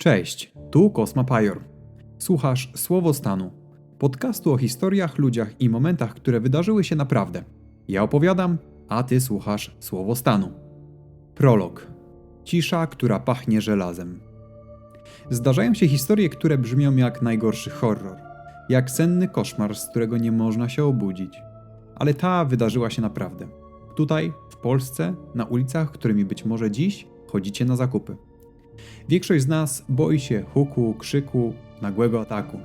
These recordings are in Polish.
Cześć, tu Kosma Pajor. Słuchasz Słowo Stanu, podcastu o historiach, ludziach i momentach, które wydarzyły się naprawdę. Ja opowiadam, a ty słuchasz Słowo Stanu. Prolog. Cisza, która pachnie żelazem. Zdarzają się historie, które brzmią jak najgorszy horror, jak senny koszmar, z którego nie można się obudzić. Ale ta wydarzyła się naprawdę. Tutaj, w Polsce, na ulicach, którymi być może dziś chodzicie na zakupy. Większość z nas boi się huku, krzyku, nagłego ataku,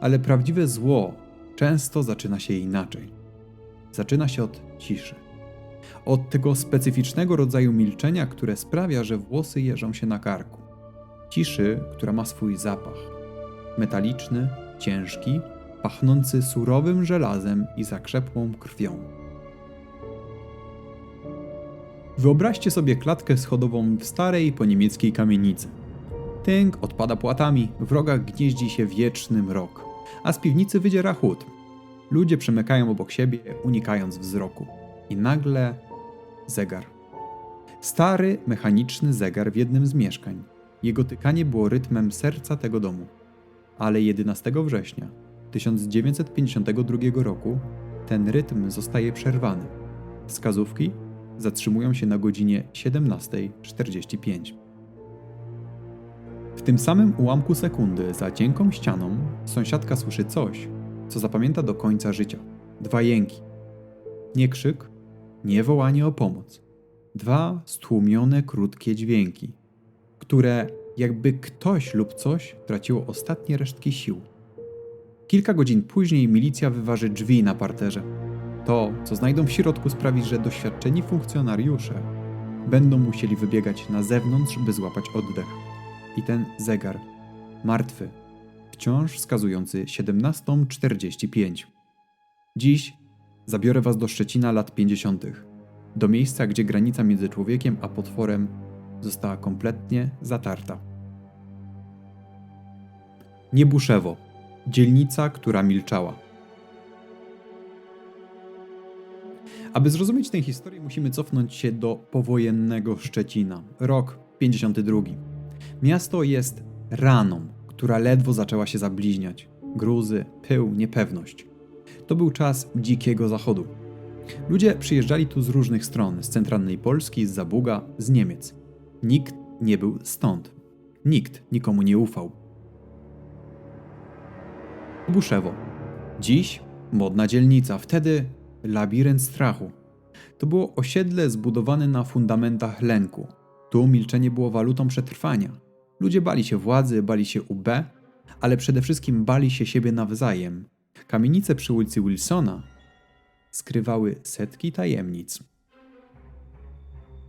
ale prawdziwe zło często zaczyna się inaczej. Zaczyna się od ciszy. Od tego specyficznego rodzaju milczenia, które sprawia, że włosy jeżą się na karku. Ciszy, która ma swój zapach. Metaliczny, ciężki, pachnący surowym żelazem i zakrzepłą krwią. Wyobraźcie sobie klatkę schodową w starej po niemieckiej kamienicy. Tynk odpada płatami, w rogach gnieździ się wieczny mrok, a z piwnicy wydziera chłód. Ludzie przemykają obok siebie, unikając wzroku. I nagle zegar. Stary, mechaniczny zegar w jednym z mieszkań. Jego tykanie było rytmem serca tego domu. Ale 11 września 1952 roku ten rytm zostaje przerwany. Wskazówki zatrzymują się na godzinie 17.45. W tym samym ułamku sekundy za cienką ścianą sąsiadka słyszy coś, co zapamięta do końca życia. Dwa jęki. Nie krzyk, nie wołanie o pomoc. Dwa stłumione, krótkie dźwięki, które jakby ktoś lub coś traciło ostatnie resztki sił. Kilka godzin później milicja wyważy drzwi na parterze. To, co znajdą w środku, sprawi, że doświadczeni funkcjonariusze będą musieli wybiegać na zewnątrz, by złapać oddech. I ten zegar, martwy, wciąż wskazujący 17.45. Dziś zabiorę Was do Szczecina lat 50., do miejsca, gdzie granica między człowiekiem a potworem została kompletnie zatarta. Niebuszewo, dzielnica, która milczała. Aby zrozumieć tę historię, musimy cofnąć się do powojennego Szczecina, rok 52. Miasto jest raną, która ledwo zaczęła się zabliźniać. Gruzy, pył, niepewność. To był czas dzikiego zachodu. Ludzie przyjeżdżali tu z różnych stron, z centralnej Polski, z Zabuga, z Niemiec. Nikt nie był stąd. Nikt nikomu nie ufał. Buszewo. Dziś modna dzielnica, wtedy labirynt strachu. To było osiedle zbudowane na fundamentach lęku. Tu milczenie było walutą przetrwania. Ludzie bali się władzy, bali się UB, ale przede wszystkim bali się siebie nawzajem. Kamienice przy ulicy Wilsona skrywały setki tajemnic.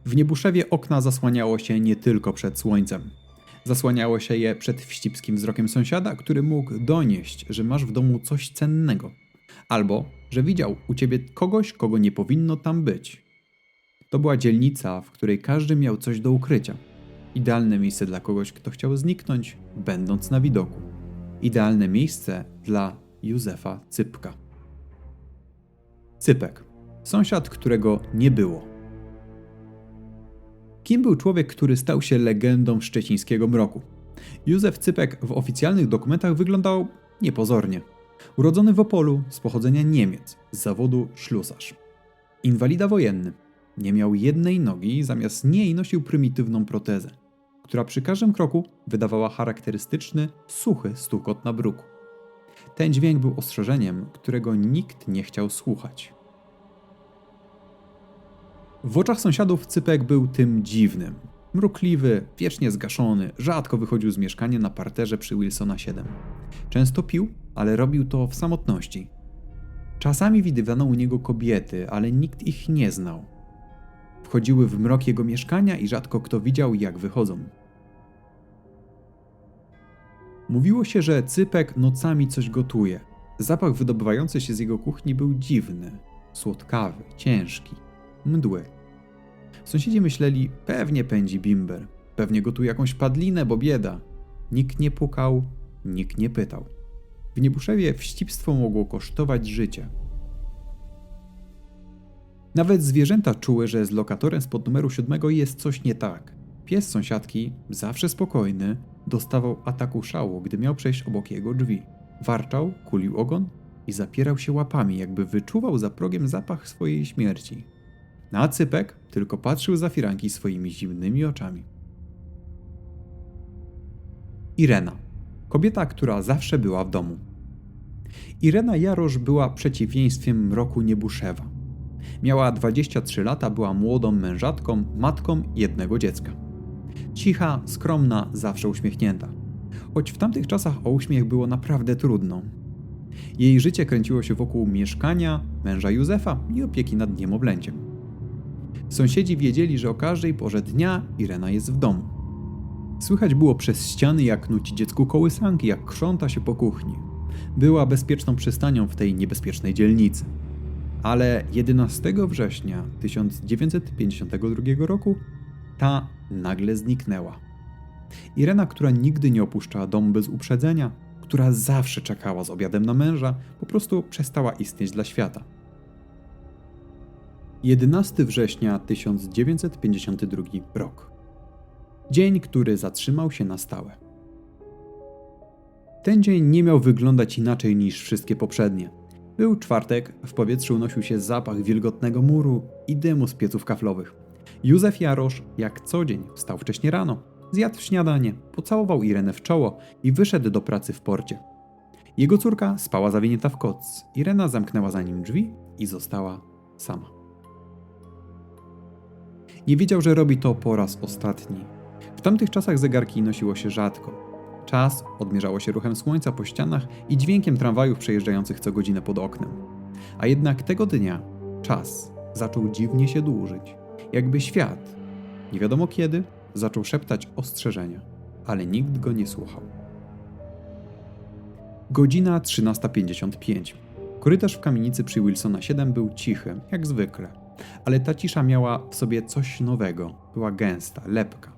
W Niebuszewie okna zasłaniało się nie tylko przed słońcem. Zasłaniało się je przed wścibskim wzrokiem sąsiada, który mógł donieść, że masz w domu coś cennego, albo że widział u ciebie kogoś, kogo nie powinno tam być. To była dzielnica, w której każdy miał coś do ukrycia. Idealne miejsce dla kogoś, kto chciał zniknąć, będąc na widoku. Idealne miejsce dla Józefa Cypka. Cypek. Sąsiad, którego nie było. Kim był człowiek, który stał się legendą szczecińskiego mroku? Józef Cypek w oficjalnych dokumentach wyglądał niepozornie. Urodzony w Opolu, z pochodzenia Niemiec, z zawodu ślusarz. Inwalida wojenny. Nie miał jednej nogi, zamiast niej nosił prymitywną protezę, która przy każdym kroku wydawała charakterystyczny, suchy stukot na bruku. Ten dźwięk był ostrzeżeniem, którego nikt nie chciał słuchać. W oczach sąsiadów Cypek był tym dziwnym. Mrukliwy, wiecznie zgaszony, rzadko wychodził z mieszkania na parterze przy Wilsona 7. Często pił, ale robił to w samotności. Czasami widywano u niego kobiety, ale nikt ich nie znał. Wchodziły w mrok jego mieszkania i rzadko kto widział, jak wychodzą. Mówiło się, że Cypek nocami coś gotuje. Zapach wydobywający się z jego kuchni był dziwny, słodkawy, ciężki, mdły. Sąsiedzi myśleli, pewnie pędzi bimber, pewnie gotuje jakąś padlinę, bo bieda. Nikt nie pukał, nikt nie pytał. W Niebuszewie wścibstwo mogło kosztować życie. Nawet zwierzęta czuły, że z lokatorem spod numeru siódmego jest coś nie tak. Pies sąsiadki, zawsze spokojny, dostawał ataku szału, gdy miał przejść obok jego drzwi. Warczał, kulił ogon i zapierał się łapami, jakby wyczuwał za progiem zapach swojej śmierci. Na cypek tylko patrzył za firanki swoimi zimnymi oczami. Irena. Kobieta, która zawsze była w domu. Irena Jarosz była przeciwieństwem mroku Niebuszewa. Miała 23 lata, była młodą mężatką, matką jednego dziecka. Cicha, skromna, zawsze uśmiechnięta. Choć w tamtych czasach o uśmiech było naprawdę trudno. Jej życie kręciło się wokół mieszkania, męża Józefa i opieki nad niemowlęciem. Sąsiedzi wiedzieli, że o każdej porze dnia Irena jest w domu. Słychać było przez ściany, jak nuci dziecku kołysanki, jak krząta się po kuchni. Była bezpieczną przystanią w tej niebezpiecznej dzielnicy. Ale 11 września 1952 roku ta nagle zniknęła. Irena, która nigdy nie opuszczała domu bez uprzedzenia, która zawsze czekała z obiadem na męża, po prostu przestała istnieć dla świata. 11 września 1952 rok. Dzień, który zatrzymał się na stałe. Ten dzień nie miał wyglądać inaczej niż wszystkie poprzednie. Był czwartek, w powietrzu unosił się zapach wilgotnego muru i dymu z pieców kaflowych. Józef Jarosz, jak co dzień, wstał wcześnie rano, zjadł śniadanie, pocałował Irenę w czoło i wyszedł do pracy w porcie. Jego córka spała zawinięta w koc. Irena zamknęła za nim drzwi i została sama. Nie wiedział, że robi to po raz ostatni. W tamtych czasach zegarki nosiło się rzadko. Czas odmierzało się ruchem słońca po ścianach i dźwiękiem tramwajów przejeżdżających co godzinę pod oknem. A jednak tego dnia czas zaczął dziwnie się dłużyć. Jakby świat, nie wiadomo kiedy, zaczął szeptać ostrzeżenia, ale nikt go nie słuchał. Godzina 13.55. Korytarz w kamienicy przy Wilsona 7 był cichy, jak zwykle, ale ta cisza miała w sobie coś nowego. Była gęsta, lepka.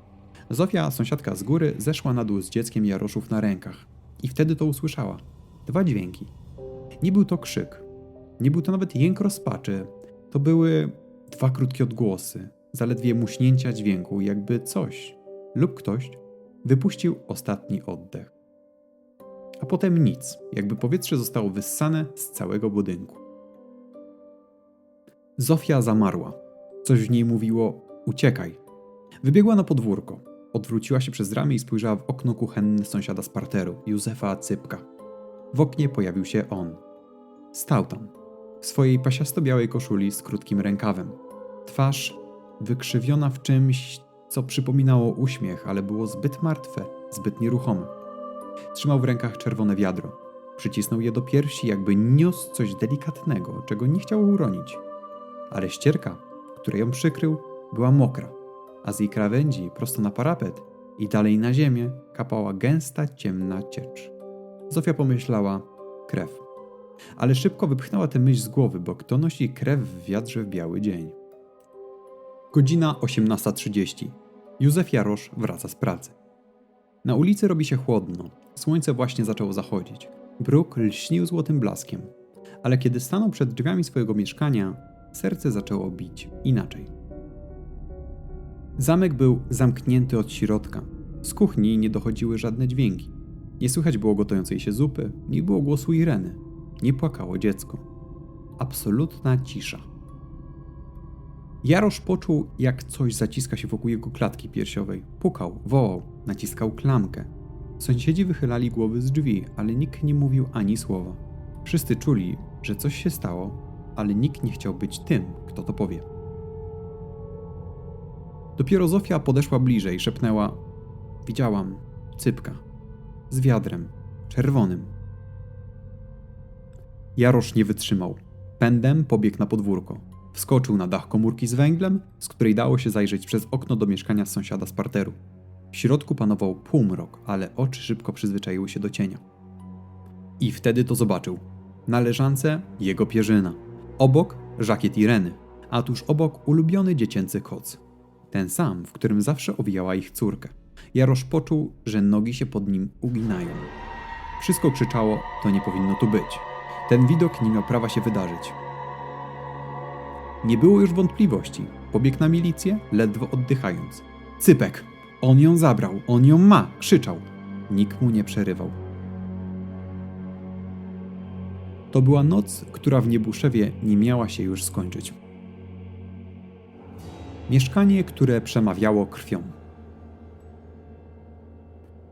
Zofia, sąsiadka z góry, zeszła na dół z dzieckiem Jaroszów na rękach. I wtedy to usłyszała. Dwa dźwięki. Nie był to krzyk. Nie był to nawet jęk rozpaczy. To były dwa krótkie odgłosy, zaledwie muśnięcia dźwięku, jakby coś lub ktoś wypuścił ostatni oddech. A potem nic, jakby powietrze zostało wyssane z całego budynku. Zofia zamarła. Coś w niej mówiło: uciekaj. Wybiegła na podwórko. Odwróciła się przez ramię i spojrzała w okno kuchenne sąsiada z parteru, Józefa Cypka. W oknie pojawił się on. Stał tam, w swojej pasiasto-białej koszuli z krótkim rękawem. Twarz wykrzywiona w czymś, co przypominało uśmiech, ale było zbyt martwe, zbyt nieruchome. Trzymał w rękach czerwone wiadro. Przycisnął je do piersi, jakby niósł coś delikatnego, czego nie chciał uronić. Ale ścierka, której ją przykrył, była mokra, a z jej krawędzi prosto na parapet i dalej na ziemię kapała gęsta, ciemna ciecz. Zofia pomyślała: krew. Ale szybko wypchnęła tę myśl z głowy, bo kto nosi krew w wiadrze w biały dzień? Godzina 18.30. Józef Jarosz wraca z pracy. Na ulicy robi się chłodno. Słońce właśnie zaczęło zachodzić. Bruk lśnił złotym blaskiem. Ale kiedy stanął przed drzwiami swojego mieszkania, serce zaczęło bić inaczej. Zamek był zamknięty od środka. Z kuchni nie dochodziły żadne dźwięki. Nie słychać było gotującej się zupy, nie było głosu Ireny. Nie płakało dziecko. Absolutna cisza. Jarosz poczuł, jak coś zaciska się wokół jego klatki piersiowej. Pukał, wołał, naciskał klamkę. Sąsiedzi wychylali głowy z drzwi, ale nikt nie mówił ani słowa. Wszyscy czuli, że coś się stało, ale nikt nie chciał być tym, kto to powie. Dopiero Zofia podeszła bliżej, szepnęła: Widziałam, cypka, z wiadrem, czerwonym. Jarosz nie wytrzymał. Pędem pobiegł na podwórko. Wskoczył na dach komórki z węglem, z której dało się zajrzeć przez okno do mieszkania sąsiada z parteru. W środku panował półmrok, ale oczy szybko przyzwyczaiły się do cienia. I wtedy to zobaczył. Na leżance jego pierzyna. Obok żakiet Ireny, a tuż obok ulubiony dziecięcy koc. Ten sam, w którym zawsze owijała ich córkę. Jarosz poczuł, że nogi się pod nim uginają. Wszystko krzyczało, to nie powinno tu być. Ten widok nie miał prawa się wydarzyć. Nie było już wątpliwości. Pobiegł na milicję, ledwo oddychając. Cypek! On ją zabrał, on ją ma, krzyczał. Nikt mu nie przerywał. To była noc, która w Niebuszewie nie miała się już skończyć. Mieszkanie, które przemawiało krwią.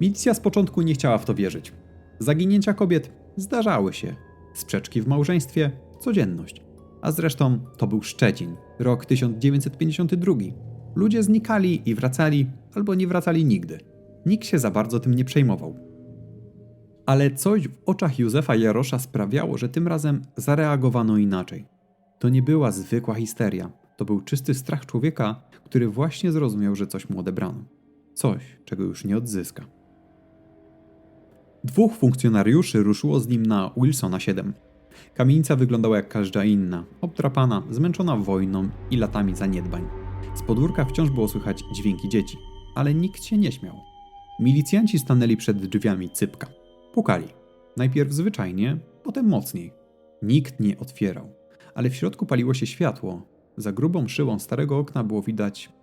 Milicja z początku nie chciała w to wierzyć. Zaginięcia kobiet zdarzały się, sprzeczki w małżeństwie codzienność. A zresztą to był Szczecin, rok 1952. Ludzie znikali i wracali, albo nie wracali nigdy. Nikt się za bardzo tym nie przejmował. Ale coś w oczach Józefa Jarosza sprawiało, że tym razem zareagowano inaczej. To nie była zwykła histeria, to był czysty strach człowieka, który właśnie zrozumiał, że coś mu odebrano. Coś, czego już nie odzyska. Dwóch funkcjonariuszy ruszyło z nim na Wilsona 7. Kamienica wyglądała jak każda inna, obdrapana, zmęczona wojną i latami zaniedbań. Z podwórka wciąż było słychać dźwięki dzieci, ale nikt się nie śmiał. Milicjanci stanęli przed drzwiami cypka. Pukali. Najpierw zwyczajnie, potem mocniej. Nikt nie otwierał, ale w środku paliło się światło. Za grubą szyłą starego okna było widać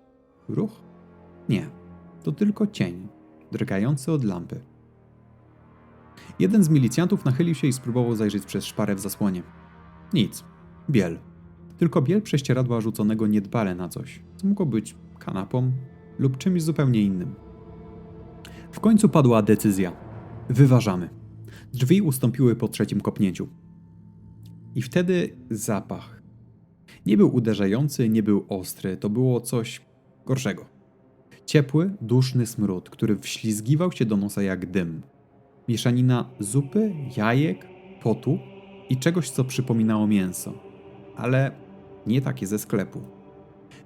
ruch? Nie, to tylko cień, drgający od lampy. Jeden z milicjantów nachylił się i spróbował zajrzeć przez szparę w zasłonie. Nic. Biel. Tylko biel prześcieradła rzuconego niedbale na coś, co mogło być kanapą lub czymś zupełnie innym. W końcu padła decyzja. Wyważamy. Drzwi ustąpiły po trzecim kopnięciu. I wtedy zapach. Nie był uderzający, nie był ostry, to było coś gorszego. Ciepły, duszny smród, który wślizgiwał się do nosa jak dym. Mieszanina zupy, jajek, potu i czegoś, co przypominało mięso. Ale nie takie ze sklepu.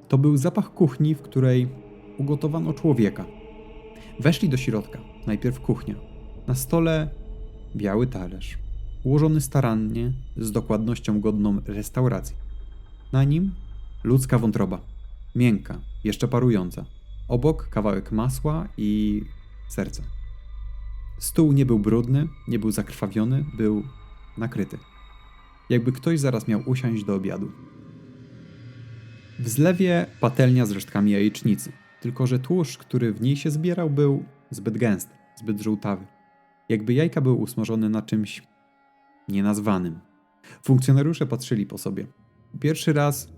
To był zapach kuchni, w której ugotowano człowieka. Weszli do środka, najpierw kuchnia. Na stole biały talerz, ułożony starannie, z dokładnością godną restauracji. Na nim ludzka wątroba, miękka, jeszcze parująca. Obok kawałek masła i serce. Stół nie był brudny, nie był zakrwawiony, był nakryty. Jakby ktoś zaraz miał usiąść do obiadu. W zlewie patelnia z resztkami jajecznicy, tylko że tłuszcz, który w niej się zbierał, był zbyt gęsty, zbyt żółtawy. Jakby jajka były usmażone na czymś nienazwanym. Funkcjonariusze patrzyli po sobie. Pierwszy raz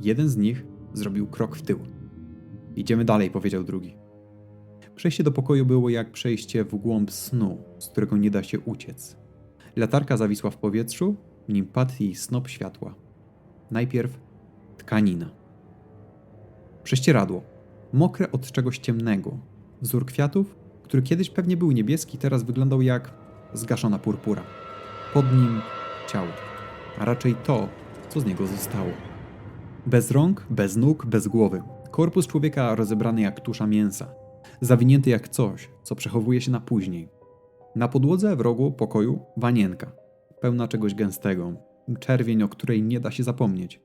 jeden z nich zrobił krok w tył. Idziemy dalej, powiedział drugi. Przejście do pokoju było jak przejście w głąb snu, z którego nie da się uciec. Latarka zawisła w powietrzu, nim padł jej snop światła. Najpierw tkanina. Prześcieradło. Mokre od czegoś ciemnego. Wzór kwiatów, który kiedyś pewnie był niebieski, teraz wyglądał jak zgaszona purpura. Pod nim ciało, a raczej to, co z niego zostało. Bez rąk, bez nóg, bez głowy. Korpus człowieka rozebrany jak tusza mięsa zawinięty jak coś, co przechowuje się na później. Na podłodze w rogu pokoju wanienka, pełna czegoś gęstego, czerwień, o której nie da się zapomnieć.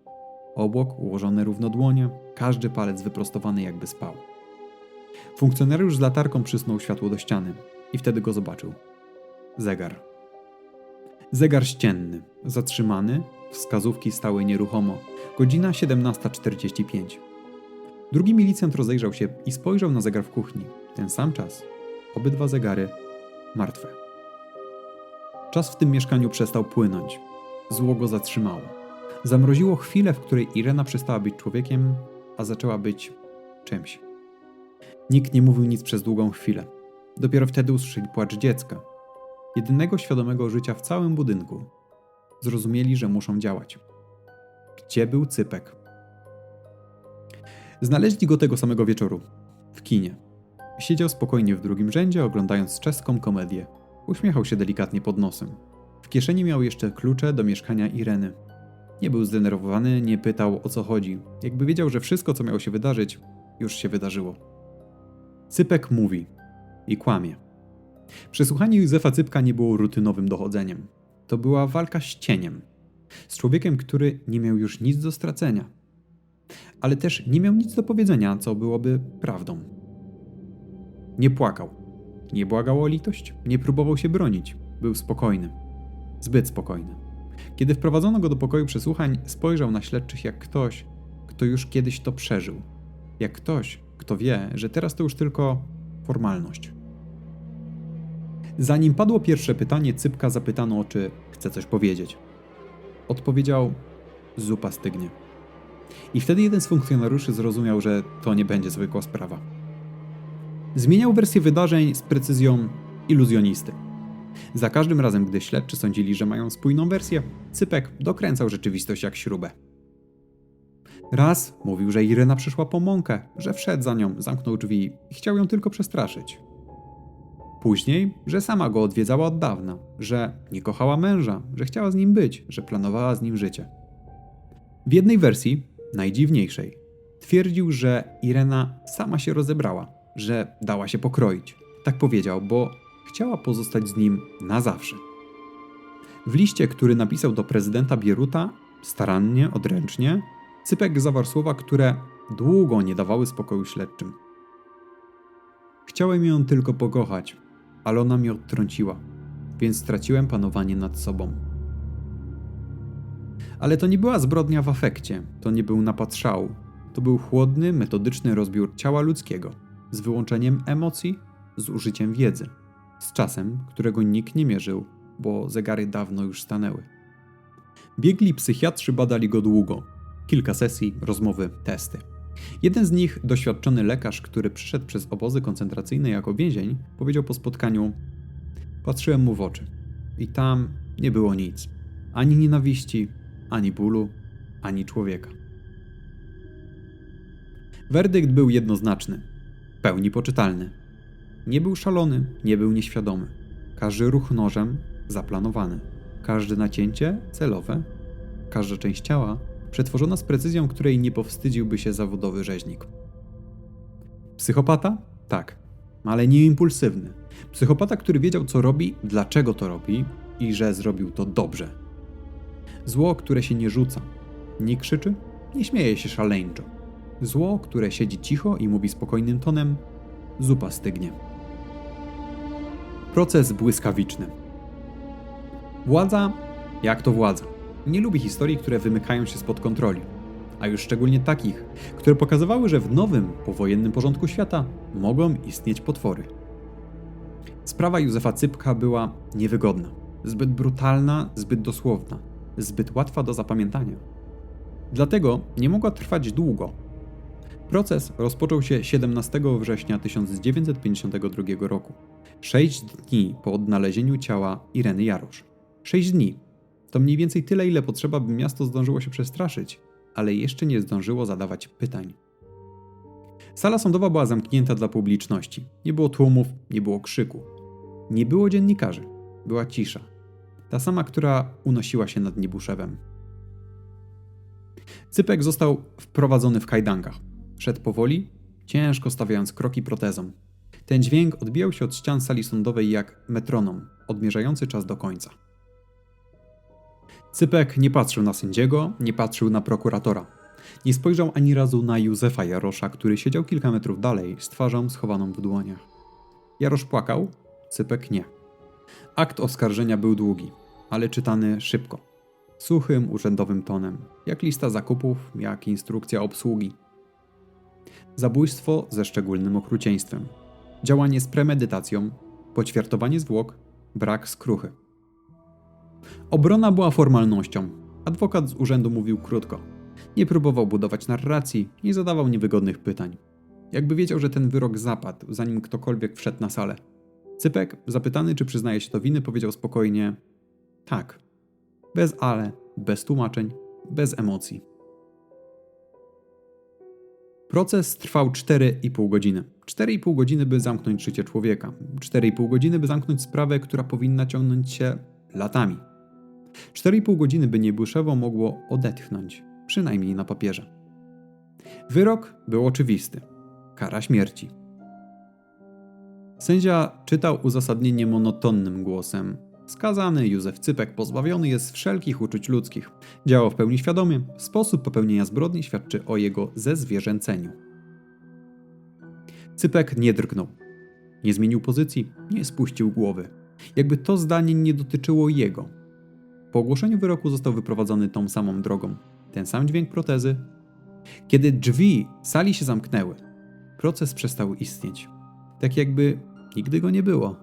Obok ułożone równo dłonie, każdy palec wyprostowany jakby spał. Funkcjonariusz z latarką przysnął światło do ściany i wtedy go zobaczył. Zegar. Zegar ścienny, zatrzymany, wskazówki stały nieruchomo. Godzina 17.45. Drugi milicjant rozejrzał się i spojrzał na zegar w kuchni. Ten sam czas. Obydwa zegary martwe. Czas w tym mieszkaniu przestał płynąć. Zło go zatrzymało. Zamroziło chwilę, w której Irena przestała być człowiekiem, a zaczęła być czymś. Nikt nie mówił nic przez długą chwilę. Dopiero wtedy usłyszeli płacz dziecka. Jedynego świadomego życia w całym budynku. Zrozumieli, że muszą działać. Gdzie był cypek? Znaleźli go tego samego wieczoru. W kinie. Siedział spokojnie w drugim rzędzie, oglądając czeską komedię. Uśmiechał się delikatnie pod nosem. W kieszeni miał jeszcze klucze do mieszkania Ireny. Nie był zdenerwowany, nie pytał o co chodzi. Jakby wiedział, że wszystko, co miało się wydarzyć, już się wydarzyło. Cypek mówi i kłamie. Przesłuchanie Józefa Cypka nie było rutynowym dochodzeniem. To była walka z cieniem. Z człowiekiem, który nie miał już nic do stracenia ale też nie miał nic do powiedzenia, co byłoby prawdą. Nie płakał, nie błagał o litość, nie próbował się bronić, był spokojny. Zbyt spokojny. Kiedy wprowadzono go do pokoju przesłuchań, spojrzał na śledczych jak ktoś, kto już kiedyś to przeżył. Jak ktoś, kto wie, że teraz to już tylko formalność. Zanim padło pierwsze pytanie, Cypka zapytano, czy chce coś powiedzieć. Odpowiedział: Zupa stygnie. I wtedy jeden z funkcjonariuszy zrozumiał, że to nie będzie zwykła sprawa. Zmieniał wersję wydarzeń z precyzją iluzjonisty. Za każdym razem, gdy śledczy sądzili, że mają spójną wersję, Cypek dokręcał rzeczywistość jak śrubę. Raz mówił, że Irena przyszła po mąkę, że wszedł za nią, zamknął drzwi i chciał ją tylko przestraszyć. Później, że sama go odwiedzała od dawna, że nie kochała męża, że chciała z nim być, że planowała z nim życie. W jednej wersji, najdziwniejszej, twierdził, że Irena sama się rozebrała, że dała się pokroić. Tak powiedział, bo chciała pozostać z nim na zawsze. W liście, który napisał do prezydenta Bieruta, starannie, odręcznie, Cypek zawarł słowa, które długo nie dawały spokoju śledczym. Chciałem ją tylko pokochać, ale ona mnie odtrąciła, więc straciłem panowanie nad sobą. Ale to nie była zbrodnia w afekcie, to nie był napad szału, to był chłodny, metodyczny rozbiór ciała ludzkiego, z wyłączeniem emocji, z użyciem wiedzy, z czasem, którego nikt nie mierzył, bo zegary dawno już stanęły. Biegli psychiatrzy badali go długo. Kilka sesji, rozmowy, testy. Jeden z nich, doświadczony lekarz, który przyszedł przez obozy koncentracyjne jako więzień, powiedział po spotkaniu: Patrzyłem mu w oczy i tam nie było nic ani nienawiści, ani bólu, ani człowieka. Werdykt był jednoznaczny, pełni poczytalny. Nie był szalony, nie był nieświadomy. Każdy ruch nożem zaplanowany, każde nacięcie celowe, każda część ciała przetworzona z precyzją, której nie powstydziłby się zawodowy rzeźnik. Psychopata? Tak, ale nie impulsywny. Psychopata, który wiedział, co robi, dlaczego to robi i że zrobił to dobrze. Zło, które się nie rzuca, nie krzyczy, nie śmieje się szaleńczo. Zło, które siedzi cicho i mówi spokojnym tonem: zupa stygnie. Proces błyskawiczny. Władza, jak to władza nie lubi historii, które wymykają się spod kontroli, a już szczególnie takich, które pokazywały, że w nowym, powojennym porządku świata mogą istnieć potwory. Sprawa Józefa Cypka była niewygodna, zbyt brutalna, zbyt dosłowna, zbyt łatwa do zapamiętania. Dlatego nie mogła trwać długo. Proces rozpoczął się 17 września 1952 roku, sześć dni po odnalezieniu ciała Ireny Jarosz. Sześć dni, to mniej więcej tyle, ile potrzeba, by miasto zdążyło się przestraszyć, ale jeszcze nie zdążyło zadawać pytań. Sala sądowa była zamknięta dla publiczności. Nie było tłumów, nie było krzyku. Nie było dziennikarzy. Była cisza. Ta sama, która unosiła się nad Niebuszewem. Cypek został wprowadzony w kajdankach. Szedł powoli, ciężko stawiając kroki protezą. Ten dźwięk odbijał się od ścian sali sądowej jak metronom, odmierzający czas do końca. Cypek nie patrzył na sędziego, nie patrzył na prokuratora. Nie spojrzał ani razu na Józefa Jarosza, który siedział kilka metrów dalej, z twarzą schowaną w dłoniach. Jarosz płakał, Cypek nie. Akt oskarżenia był długi, ale czytany szybko. Suchym, urzędowym tonem, jak lista zakupów, jak instrukcja obsługi. Zabójstwo ze szczególnym okrucieństwem. Działanie z premedytacją, poćwiartowanie zwłok, brak skruchy. Obrona była formalnością. Adwokat z urzędu mówił krótko. Nie próbował budować narracji, nie zadawał niewygodnych pytań. Jakby wiedział, że ten wyrok zapadł, zanim ktokolwiek wszedł na salę. Cypek, zapytany, czy przyznaje się do winy, powiedział spokojnie: Tak. Bez ale, bez tłumaczeń, bez emocji. Proces trwał 4,5 godziny. 4,5 godziny, by zamknąć życie człowieka. 4,5 godziny, by zamknąć sprawę, która powinna ciągnąć się latami. 4,5 godziny by niebłyszewo mogło odetchnąć, przynajmniej na papierze. Wyrok był oczywisty. Kara śmierci. Sędzia czytał uzasadnienie monotonnym głosem. Skazany Józef Cypek pozbawiony jest wszelkich uczuć ludzkich. Działał w pełni świadomie. Sposób popełnienia zbrodni świadczy o jego zezwierzęceniu. Cypek nie drgnął. Nie zmienił pozycji, nie spuścił głowy. Jakby to zdanie nie dotyczyło jego, po ogłoszeniu wyroku został wyprowadzony tą samą drogą. Ten sam dźwięk protezy. Kiedy drzwi sali się zamknęły, proces przestał istnieć. Tak jakby nigdy go nie było.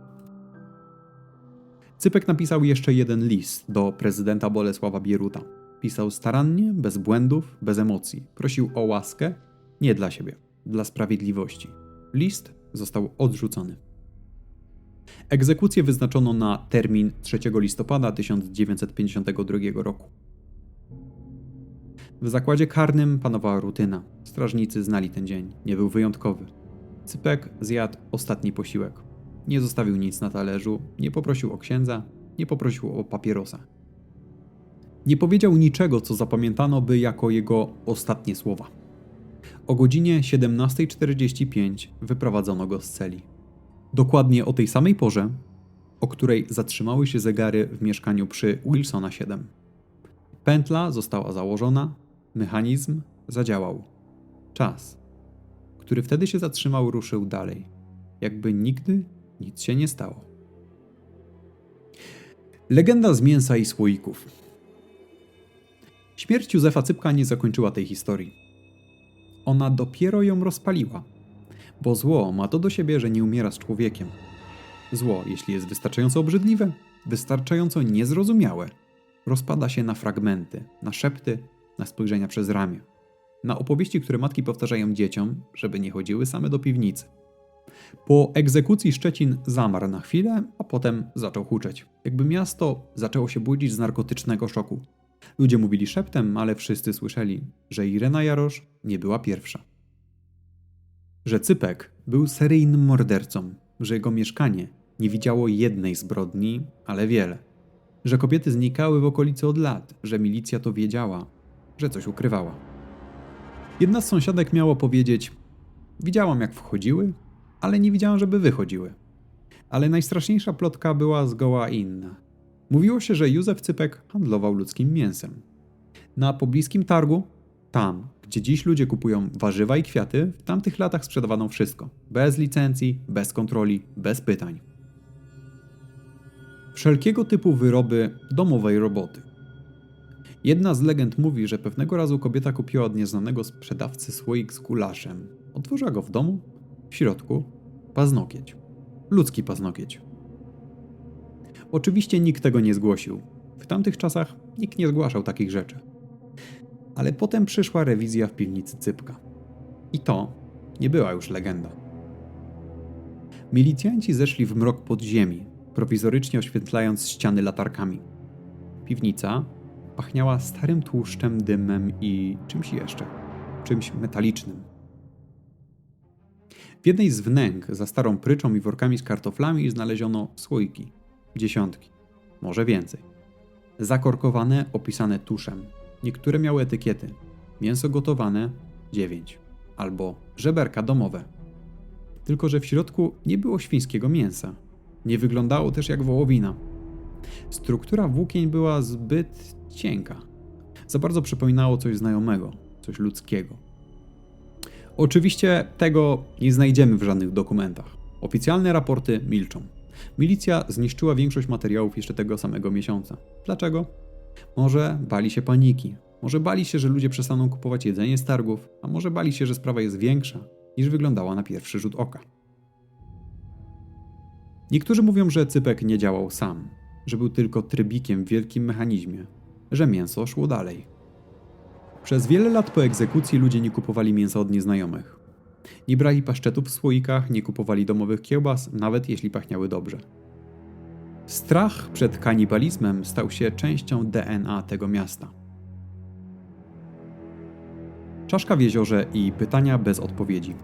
Cypek napisał jeszcze jeden list do prezydenta Bolesława Bieruta. Pisał starannie, bez błędów, bez emocji. Prosił o łaskę, nie dla siebie, dla sprawiedliwości. List został odrzucony. Egzekucję wyznaczono na termin 3 listopada 1952 roku. W zakładzie karnym panowała rutyna. Strażnicy znali ten dzień, nie był wyjątkowy. Cypek zjadł ostatni posiłek. Nie zostawił nic na talerzu, nie poprosił o księdza, nie poprosił o papierosa. Nie powiedział niczego, co zapamiętano by jako jego ostatnie słowa. O godzinie 17.45 wyprowadzono go z celi. Dokładnie o tej samej porze, o której zatrzymały się zegary w mieszkaniu przy Wilsona 7. Pętla została założona, mechanizm zadziałał. Czas, który wtedy się zatrzymał, ruszył dalej, jakby nigdy nic się nie stało. Legenda z mięsa i słoików. Śmierć Józefa Cypka nie zakończyła tej historii. Ona dopiero ją rozpaliła, bo zło ma to do siebie, że nie umiera z człowiekiem. Zło, jeśli jest wystarczająco obrzydliwe, wystarczająco niezrozumiałe, rozpada się na fragmenty, na szepty, na spojrzenia przez ramię, na opowieści, które matki powtarzają dzieciom, żeby nie chodziły same do piwnicy. Po egzekucji Szczecin zamarł na chwilę, a potem zaczął huczeć. Jakby miasto zaczęło się budzić z narkotycznego szoku. Ludzie mówili szeptem, ale wszyscy słyszeli, że Irena Jarosz nie była pierwsza. Że Cypek był seryjnym mordercą, że jego mieszkanie nie widziało jednej zbrodni, ale wiele. Że kobiety znikały w okolicy od lat, że milicja to wiedziała, że coś ukrywała. Jedna z sąsiadek miała powiedzieć: Widziałam, jak wchodziły, ale nie widziałam, żeby wychodziły. Ale najstraszniejsza plotka była zgoła inna. Mówiło się, że Józef Cypek handlował ludzkim mięsem. Na pobliskim targu, tam, gdzie dziś ludzie kupują warzywa i kwiaty, w tamtych latach sprzedawano wszystko. Bez licencji, bez kontroli, bez pytań. Wszelkiego typu wyroby domowej roboty. Jedna z legend mówi, że pewnego razu kobieta kupiła od nieznanego sprzedawcy słoik z gulaszem. Otworzyła go w domu, w środku paznokieć. Ludzki paznokieć. Oczywiście nikt tego nie zgłosił. W tamtych czasach nikt nie zgłaszał takich rzeczy. Ale potem przyszła rewizja w piwnicy Cypka. I to nie była już legenda. Milicjanci zeszli w mrok podziemi, prowizorycznie oświetlając ściany latarkami. Piwnica pachniała starym tłuszczem, dymem i czymś jeszcze, czymś metalicznym. W jednej z wnęk za starą pryczą i workami z kartoflami znaleziono słoiki, dziesiątki, może więcej. Zakorkowane, opisane tuszem. Niektóre miały etykiety. Mięso gotowane 9 albo żeberka domowe. Tylko, że w środku nie było świńskiego mięsa. Nie wyglądało też jak wołowina. Struktura włókień była zbyt cienka. Za bardzo przypominało coś znajomego, coś ludzkiego. Oczywiście tego nie znajdziemy w żadnych dokumentach. Oficjalne raporty milczą. Milicja zniszczyła większość materiałów jeszcze tego samego miesiąca. Dlaczego? Może bali się paniki, może bali się, że ludzie przestaną kupować jedzenie z targów, a może bali się, że sprawa jest większa niż wyglądała na pierwszy rzut oka. Niektórzy mówią, że Cypek nie działał sam, że był tylko trybikiem w wielkim mechanizmie, że mięso szło dalej. Przez wiele lat po egzekucji ludzie nie kupowali mięsa od nieznajomych. Nie brali paszczetów w słoikach, nie kupowali domowych kiełbas, nawet jeśli pachniały dobrze. Strach przed kanibalizmem stał się częścią DNA tego miasta. Czaszka w jeziorze i pytania bez odpowiedzi.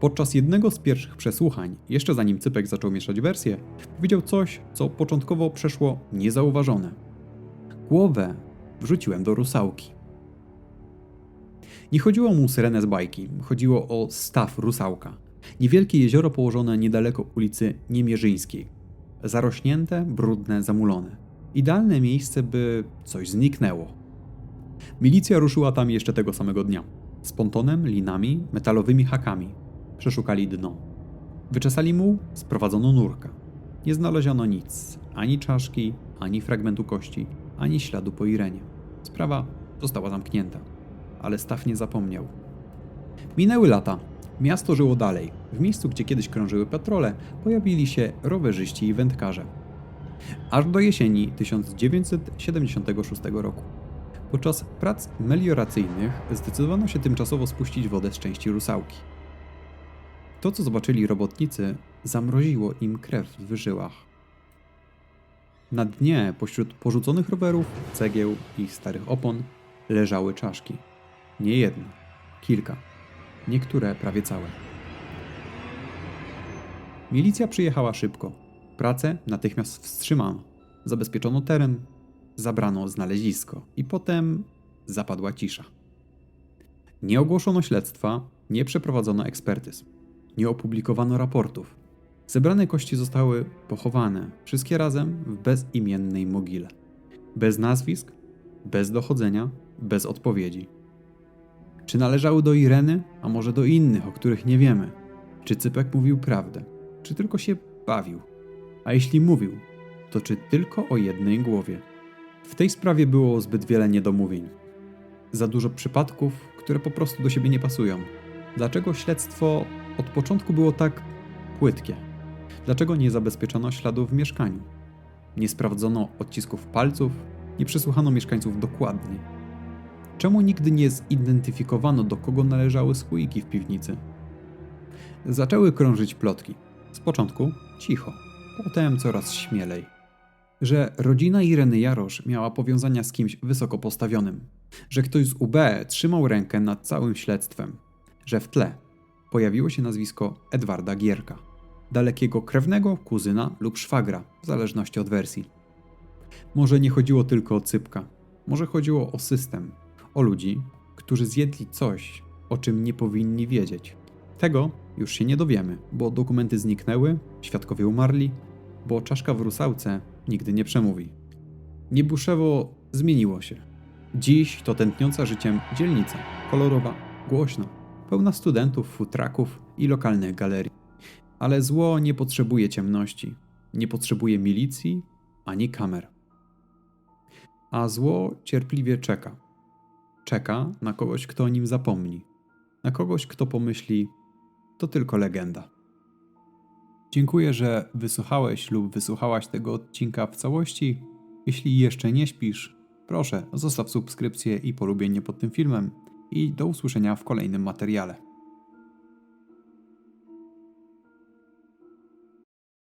Podczas jednego z pierwszych przesłuchań, jeszcze zanim Cypek zaczął mieszać wersje, powiedział coś, co początkowo przeszło niezauważone. Głowę wrzuciłem do rusałki. Nie chodziło mu syrenę z bajki, chodziło o staw rusałka. Niewielkie jezioro położone niedaleko ulicy Niemierzyńskiej. Zarośnięte, brudne, zamulone. Idealne miejsce, by coś zniknęło. Milicja ruszyła tam jeszcze tego samego dnia. Z pontonem, linami, metalowymi hakami. Przeszukali dno. Wyczesali muł, sprowadzono nurka. Nie znaleziono nic, ani czaszki, ani fragmentu kości, ani śladu po Irenie. Sprawa została zamknięta ale Staf nie zapomniał. Minęły lata. Miasto żyło dalej. W miejscu, gdzie kiedyś krążyły patrole, pojawili się rowerzyści i wędkarze. Aż do jesieni 1976 roku. Podczas prac melioracyjnych zdecydowano się tymczasowo spuścić wodę z części rusałki. To, co zobaczyli robotnicy, zamroziło im krew w żyłach. Na dnie, pośród porzuconych rowerów, cegieł i starych opon, leżały czaszki. Nie jedna, kilka, niektóre prawie całe. Milicja przyjechała szybko. Pracę natychmiast wstrzymano. Zabezpieczono teren, zabrano znalezisko i potem zapadła cisza. Nie ogłoszono śledztwa, nie przeprowadzono ekspertyz, nie opublikowano raportów. Zebrane kości zostały pochowane, wszystkie razem w bezimiennej mogile. Bez nazwisk, bez dochodzenia, bez odpowiedzi. Czy należały do Ireny, a może do innych, o których nie wiemy? Czy Cypek mówił prawdę, czy tylko się bawił? A jeśli mówił, to czy tylko o jednej głowie? W tej sprawie było zbyt wiele niedomówień. Za dużo przypadków, które po prostu do siebie nie pasują. Dlaczego śledztwo od początku było tak płytkie? Dlaczego nie zabezpieczono śladów w mieszkaniu? Nie sprawdzono odcisków palców, nie przesłuchano mieszkańców dokładnie. Czemu nigdy nie zidentyfikowano, do kogo należały słoiki w piwnicy? Zaczęły krążyć plotki. Z początku cicho, potem coraz śmielej. Że rodzina Ireny Jarosz miała powiązania z kimś wysoko postawionym. Że ktoś z UB trzymał rękę nad całym śledztwem. Że w tle pojawiło się nazwisko Edwarda Gierka, dalekiego krewnego, kuzyna lub szwagra, w zależności od wersji. Może nie chodziło tylko o cypka, może chodziło o system, o ludzi, którzy zjedli coś, o czym nie powinni wiedzieć. Tego już się nie dowiemy, bo dokumenty zniknęły, świadkowie umarli, bo czaszka w rusałce nigdy nie przemówi. Niebuszewo zmieniło się. Dziś to tętniąca życiem dzielnica, kolorowa, głośna, pełna studentów, futraków i lokalnych galerii. Ale zło nie potrzebuje ciemności, nie potrzebuje milicji ani kamer. A zło cierpliwie czeka. Czeka na kogoś, kto o nim zapomni. Na kogoś, kto pomyśli, to tylko legenda. Dziękuję, że wysłuchałeś lub wysłuchałaś tego odcinka w całości. Jeśli jeszcze nie śpisz, proszę zostaw subskrypcję i polubienie pod tym filmem i do usłyszenia w kolejnym materiale.